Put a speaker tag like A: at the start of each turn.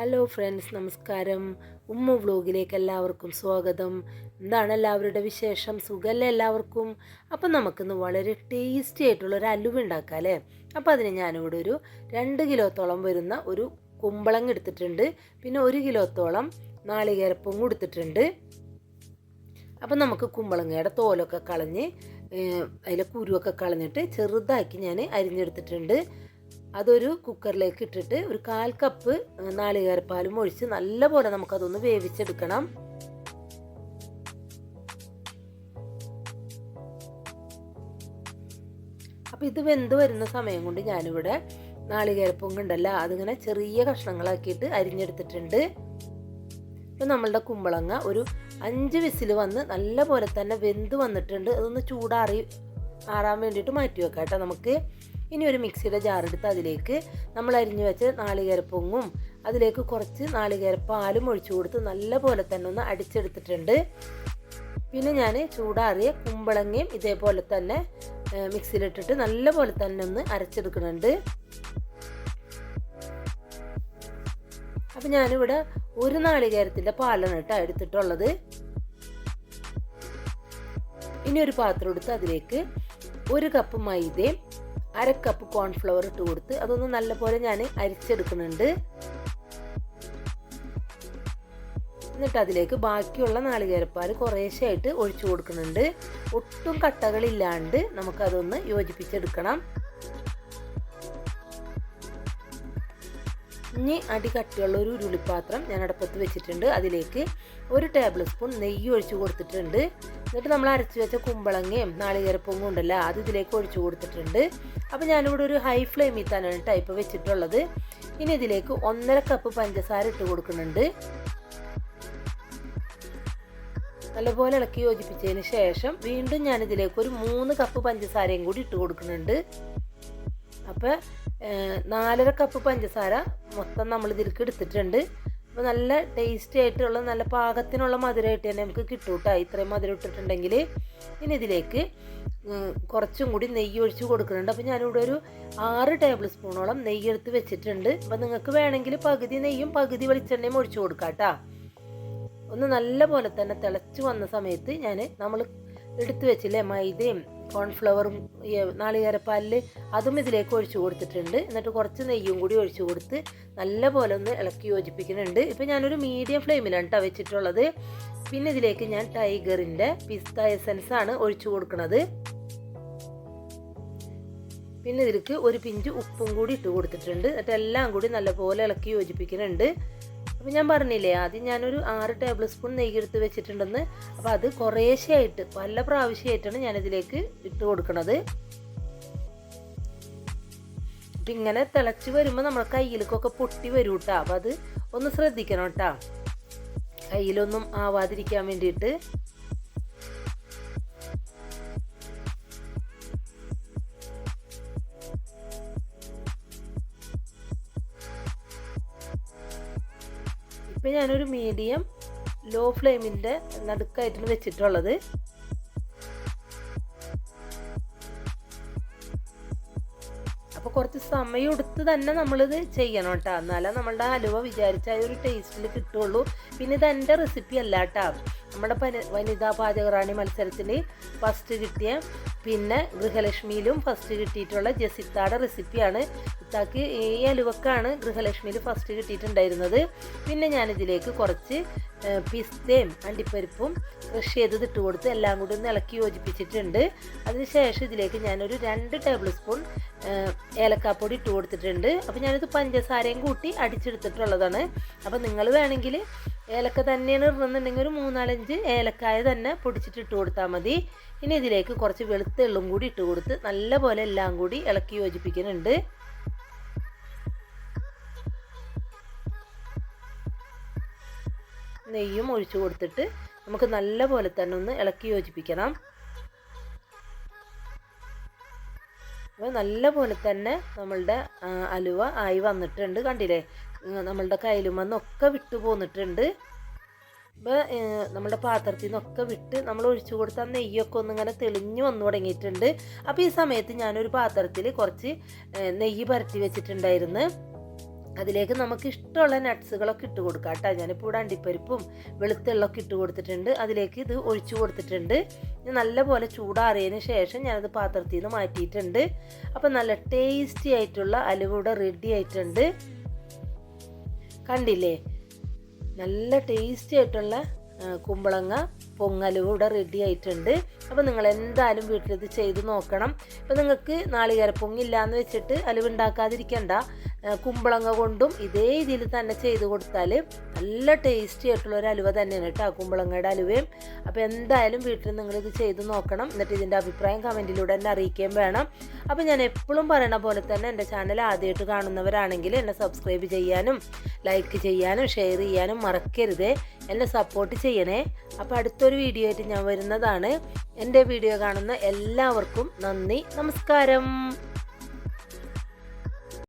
A: Hello friends നമസ്കാരം. ഉമ്മ വ്ലോഗിലേക്ക് എല്ലാവർക്കും സ്വാഗതം. എന്താണ് എല്ലാവരുടെ വിശേഷം? സുഖമല്ലേ എല്ലാവർക്കും? അപ്പം നമുക്കിന്ന് വളരെ ടേസ്റ്റി ആയിട്ടുള്ള ഒരു അലുവ ഉണ്ടാക്കാം അല്ലേ അപ്പോൾ അതിന് ഞാനിവിടെ ഒരു രണ്ട് കിലോത്തോളം വരുന്ന ഒരു കുമ്പളങ്ങ എടുത്തിട്ടുണ്ട്. പിന്നെ ഒരു കിലോത്തോളം നാളികേരപ്പും എടുത്തിട്ടുണ്ട്. അപ്പം നമുക്ക് കുമ്പളങ്ങയുടെ തോലൊക്കെ കളഞ്ഞ് അതിലെ കുരുവൊക്കെ കളഞ്ഞിട്ട് ചെറുതാക്കി ഞാൻ അരിഞ്ഞെടുത്തിട്ടുണ്ട്. അതൊരു കുക്കറിലേക്ക് ഇട്ടിട്ട് ഒരു കാൽ കപ്പ് നാളികേരപ്പാലും ഒഴിച്ച് നല്ലപോലെ നമുക്കതൊന്ന് വേവിച്ചെടുക്കണം. അപ്പം ഇത് വെന്ത് വരുന്ന സമയം കൊണ്ട് ഞാനിവിടെ നാളികേരപ്പൊങ്ങുണ്ടല്ലോ അതിങ്ങനെ ചെറിയ കഷ്ണങ്ങളാക്കിയിട്ട് അരിഞ്ഞെടുത്തിട്ടുണ്ട്. ഇപ്പം നമ്മളുടെ കുമ്പളങ്ങ ഒരു അഞ്ച് വിസിൽ വന്ന് നല്ല പോലെ തന്നെ വെന്ത് വന്നിട്ടുണ്ട്. അതൊന്ന് ചൂടാറി ആറാൻ വേണ്ടിയിട്ട് മാറ്റി വെക്കാം കേട്ടോ നമുക്ക്. ഇനി ഒരു മിക്സിയുടെ ജാറെടുത്ത് അതിലേക്ക് നമ്മൾ അരിഞ്ഞു വെച്ച നാളികേരപ്പൊങ്ങും അതിലേക്ക് കുറച്ച് നാളികേരപ്പാലും ഒഴിച്ചു കൊടുത്ത് നല്ല പോലെ തന്നെ ഒന്ന് അടിച്ചെടുത്തിട്ടുണ്ട്. പിന്നെ ഞാൻ ചൂടാറിയ കുമ്പളങ്ങയും ഇതേപോലെ തന്നെ മിക്സിയിലിട്ടിട്ട് നല്ല പോലെ തന്നെ ഒന്ന് അരച്ചെടുക്കുന്നുണ്ട്. അപ്പം ഞാനിവിടെ ഒരു നാളികേരത്തിന്റെ പാലാണ് കേട്ടോ എടുത്തിട്ടുള്ളത്. ഇനി ഒരു പാത്രം എടുത്ത് അതിലേക്ക് ഒരു കപ്പ് മൈദയും അര കപ്പ് കോൺഫ്ലവർ ഇട്ട് കൊടുത്ത് അതൊന്ന് നല്ലപോലെ ഞാൻ അരിച്ചെടുക്കുന്നുണ്ട്. എന്നിട്ട് അതിലേക്ക് ബാക്കിയുള്ള നാളികേരപ്പാൽ കുറേശ്ശായിട്ട് ഒഴിച്ചു കൊടുക്കുന്നുണ്ട്. ഒട്ടും കട്ടകളില്ലാണ്ട് നമുക്കതൊന്ന് യോജിപ്പിച്ചെടുക്കണം. ഇനി അടി കട്ടിയുള്ള ഒരു ഉരുളിപ്പാത്രം ഞാൻ അടുപ്പത്ത് വെച്ചിട്ടുണ്ട്. അതിലേക്ക് ഒരു ടേബിൾ സ്പൂൺ നെയ്യ് ഒഴിച്ചു കൊടുത്തിട്ടുണ്ട്. എന്നിട്ട് നമ്മൾ അരച്ചു വെച്ച കുമ്പളങ്ങയും നാളികേരപ്പൊങ്ങും ഉണ്ടല്ലോ അത് ഇതിലേക്ക് ഒഴിച്ചു കൊടുത്തിട്ടുണ്ട്. അപ്പോൾ ഞാനിവിടെ ഒരു ഹൈ ഫ്ലെയിമിൽ തന്നെയാണ് ടൈപ്പ് വെച്ചിട്ടുള്ളത്. ഇനി ഇതിലേക്ക് ഒന്നര കപ്പ് പഞ്ചസാര ഇട്ട് കൊടുക്കുന്നുണ്ട്. നല്ലപോലെ ഇളക്കി യോജിപ്പിച്ചതിന് ശേഷം വീണ്ടും ഞാൻ ഇതിലേക്ക് ഒരു മൂന്ന് കപ്പ് പഞ്ചസാരയും കൂടി ഇട്ട് കൊടുക്കുന്നുണ്ട്. അപ്പോൾ നാലര കപ്പ് പഞ്ചസാര മൊത്തം നമ്മൾ ഇതിലേക്ക് എടുത്തിട്ടുണ്ട്. അപ്പോൾ നല്ല ടേസ്റ്റി ആയിട്ടുള്ള നല്ല പാകത്തിനുള്ള മധുരമായിട്ട് തന്നെ നമുക്ക് കിട്ടും കേട്ടോ ഇത്രയും മധുരം ഇട്ടിട്ടുണ്ടെങ്കിൽ ഇനി ഇതിലേക്ക് കുറച്ചും കൂടി നെയ്യ് ഒഴിച്ച് കൊടുക്കുന്നുണ്ട്. അപ്പോൾ ഞാനിവിടെ ഒരു ആറ് ടേബിൾ സ്പൂണോളം നെയ്യ് എടുത്ത് വെച്ചിട്ടുണ്ട്. അപ്പോൾ നിങ്ങൾക്ക് വേണമെങ്കിൽ പകുതി നെയ്യും പകുതി വെളിച്ചെണ്ണയും ഒഴിച്ച് കൊടുക്കാം കേട്ടോ ഒന്ന് നല്ല പോലെ തന്നെ തിളച്ച് വന്ന സമയത്ത് ഞാൻ നമ്മൾ എടുത്തു വെച്ചില്ലേ മൈദയും കോൺഫ്ലവറും നാളികേരപ്പാലിൽ അതും ഇതിലേക്ക് ഒഴിച്ചു കൊടുത്തിട്ടുണ്ട്. എന്നിട്ട് കുറച്ച് നെയ്യും കൂടി ഒഴിച്ചു കൊടുത്ത് നല്ല പോലെ ഒന്ന് ഇളക്കി യോജിപ്പിക്കുന്നുണ്ട്. ഇപ്പം ഞാനൊരു മീഡിയം ഫ്ലെയിമിലാണ് കേട്ടോ വെച്ചിട്ടുള്ളത്. പിന്നെ ഇതിലേക്ക് ഞാൻ ടൈഗറിന്റെ പിസ്ത എസൻസ് ആണ് ഒഴിച്ചു കൊടുക്കുന്നത് പിന്നെ ഇതിലേക്ക് ഒരു പിഞ്ച് ഉപ്പും കൂടി ഇട്ട് കൊടുത്തിട്ടുണ്ട്. എന്നിട്ട് എല്ലാം കൂടി നല്ലപോലെ ഇളക്കി യോജിപ്പിക്കുന്നുണ്ട്. അപ്പോൾ ഞാൻ പറഞ്ഞില്ലേ ആദ്യം ഞാനൊരു ആറ് ടേബിൾ സ്പൂൺ നെയ്യ് എടുത്ത് വെച്ചിട്ടുണ്ടെന്ന്. അപ്പോൾ അത് കുറേശ്ശെയായിട്ട് പല പ്രാവശ്യമായിട്ടാണ് ഞാനിതിലേക്ക് ഇട്ട് കൊടുക്കുന്നത് അപ്പം ഇങ്ങനെ തിളച്ച് വരുമ്പോൾ നമ്മൾ കയ്യിലേക്കൊക്കെ പൊട്ടി വരും കേട്ടോ അപ്പോൾ അത് ഒന്ന് ശ്രദ്ധിക്കണം കേട്ടോ കയ്യിലൊന്നും ആവാതിരിക്കാൻ വേണ്ടിയിട്ട്. ഇപ്പം ഞാനൊരു മീഡിയം ലോ ഫ്ലെയിമിന്റെ നടുക്കായിട്ടാണ് വെച്ചിട്ടുള്ളത്. അപ്പോൾ കുറച്ച് സമയം എടുത്ത് തന്നെ നമ്മളിത് ചെയ്യണം കേട്ടോ എന്നാലേ നമ്മളുടെ ഹലുവ വിചാരിച്ച ആ ഒരു ടേസ്റ്റിൽ കിട്ടുള്ളൂ. പിന്നെ ഇത് എന്റെ റെസിപ്പി അല്ല കേട്ടോ നമ്മുടെ പനി വനിതാ പാചകറാണി മത്സരത്തിൽ ഫസ്റ്റ് കിട്ടിയ പിന്നെ ഗൃഹലക്ഷ്മിയിലും ഫസ്റ്റ് കിട്ടിയിട്ടുള്ള ജസിത്താടെ റെസിപ്പിയാണ് ഇത്താക്ക് ഈ അലുവക്കാണ് ഗൃഹലക്ഷ്മിയിൽ ഫസ്റ്റ് കിട്ടിയിട്ടുണ്ടായിരുന്നത്. പിന്നെ ഞാനിതിലേക്ക് കുറച്ച് പിസ്തയും അണ്ടിപ്പരിപ്പും ക്രഷ് ചെയ്തത് ഇട്ട് കൊടുത്ത് എല്ലാം കൂടി ഒന്ന് ഇളക്കി യോജിപ്പിച്ചിട്ടുണ്ട്. അതിനുശേഷം ഇതിലേക്ക് ഞാനൊരു രണ്ട് ടേബിൾ സ്പൂൺ ഏലക്കാപ്പൊടി ഇട്ട് കൊടുത്തിട്ടുണ്ട്. അപ്പോൾ ഞാനിത് പഞ്ചസാരയും കൂട്ടി അടിച്ചെടുത്തിട്ടുള്ളതാണ്. അപ്പോൾ നിങ്ങൾ വേണമെങ്കിൽ ഏലക്ക തന്നെയാണ് ഇടുന്നുണ്ടെങ്കിൽ ഒരു മൂന്നാലഞ്ച് ഏലക്കായ തന്നെ പൊടിച്ചിട്ട് ഇട്ട് കൊടുത്താൽ മതി. ഇനി ഇതിലേക്ക് കുറച്ച് വെളുത്ത എള്ളും കൂടി ഇട്ട് കൊടുത്ത് നല്ലപോലെ എല്ലാം കൂടി ഇളക്കി യോജിപ്പിക്കുന്നുണ്ട്. നെയ്യും ഒഴിച്ചു കൊടുത്തിട്ട് നമുക്ക് നല്ല പോലെ തന്നെ ഒന്ന് ഇളക്കി യോജിപ്പിക്കണം. അപ്പോൾ നല്ല പോലെ തന്നെ നമ്മളുടെ അലുവ ആയി വന്നിട്ടുണ്ട്. കണ്ടില്ലേ? നമ്മളുടെ കയ്യിലുമെന്നൊക്കെ വിട്ടു പോന്നിട്ടുണ്ട്. ഇപ്പോൾ നമ്മുടെ പാത്രത്തിൽ നിന്നൊക്കെ വിട്ട് നമ്മൾ ഒഴിച്ചു കൊടുത്ത നെയ്യൊക്കെ ഒന്നിങ്ങനെ തെളിഞ്ഞു വന്നു തുടങ്ങിയിട്ടുണ്ട്. അപ്പോൾ ഈ സമയത്ത് ഞാനൊരു പാത്രത്തിൽ കുറച്ച് നെയ്യ് പരത്തി വെച്ചിട്ടുണ്ടായിരുന്നു. അതിലേക്ക് നമുക്ക് ഇഷ്ടമുള്ള നട്ട്സുകളൊക്കെ ഇട്ട് കൊടുക്കാം കേട്ടോ. ഞാനിപ്പോൾ ഇവിടെ അണ്ടിപ്പരിപ്പും വെളുത്തുള്ളൊക്കെ ഇട്ട് കൊടുത്തിട്ടുണ്ട്. അതിലേക്ക് ഇത് ഒഴിച്ചു കൊടുത്തിട്ടുണ്ട്. നല്ലപോലെ ചൂടാറിയതിന് ശേഷം ഞാനത് പാത്രത്തിൽ നിന്ന് മാറ്റിയിട്ടുണ്ട്. അപ്പോൾ നല്ല ടേസ്റ്റി ആയിട്ടുള്ള അലുവ റെഡി ആയിട്ടുണ്ട്. കണ്ടില്ലേ? നല്ല ടേസ്റ്റി ആയിട്ടുള്ള കുമ്പളങ്ങ പൊങ്ങലും കൂടെ റെഡി ആയിട്ടുണ്ട്. അപ്പോൾ നിങ്ങൾ എന്തായാലും വീട്ടിലിത് ചെയ്ത് നോക്കണം. അപ്പോൾ നിങ്ങൾക്ക് നാളികേര പൊങ്ങില്ലാന്ന് വെച്ചിട്ട് അലുവ ഉണ്ടാക്കാതിരിക്കണ്ട ആ, കുമ്പളങ്ങ കൊണ്ടും ഇതേ രീതിയിൽ തന്നെ ചെയ്ത് കൊടുത്താൽ നല്ല ടേസ്റ്റി ആയിട്ടുള്ള ഒരു അലുവ തന്നെയാണ് കേട്ടോ കുമ്പളങ്ങയുടെ അലുവയും. അപ്പോൾ എന്തായാലും വീട്ടിൽ നിങ്ങൾ ഇത് ചെയ്ത് നോക്കണം. എന്നിട്ട് ഇതിന്റെ അഭിപ്രായം കമന്റിലൂടെ എന്നെ അറിയിക്കുകയും വേണം. അപ്പോൾ ഞാൻ എപ്പോഴും പറയണ പോലെ തന്നെ എന്റെ ചാനൽ ആദ്യമായിട്ട് കാണുന്നവരാണെങ്കിൽ എന്നെ സബ്സ്ക്രൈബ് ചെയ്യാനും ലൈക്ക് ചെയ്യാനും ഷെയർ ചെയ്യാനും മറക്കരുത്. എന്നെ സപ്പോർട്ട് ചെയ്യണേ. അപ്പോൾ അടുത്തൊരു വീഡിയോ ആയിട്ട് ഞാൻ വരുന്നതാണ്. എന്റെ വീഡിയോ കാണുന്ന എല്ലാവർക്കും നന്ദി നമസ്കാരം.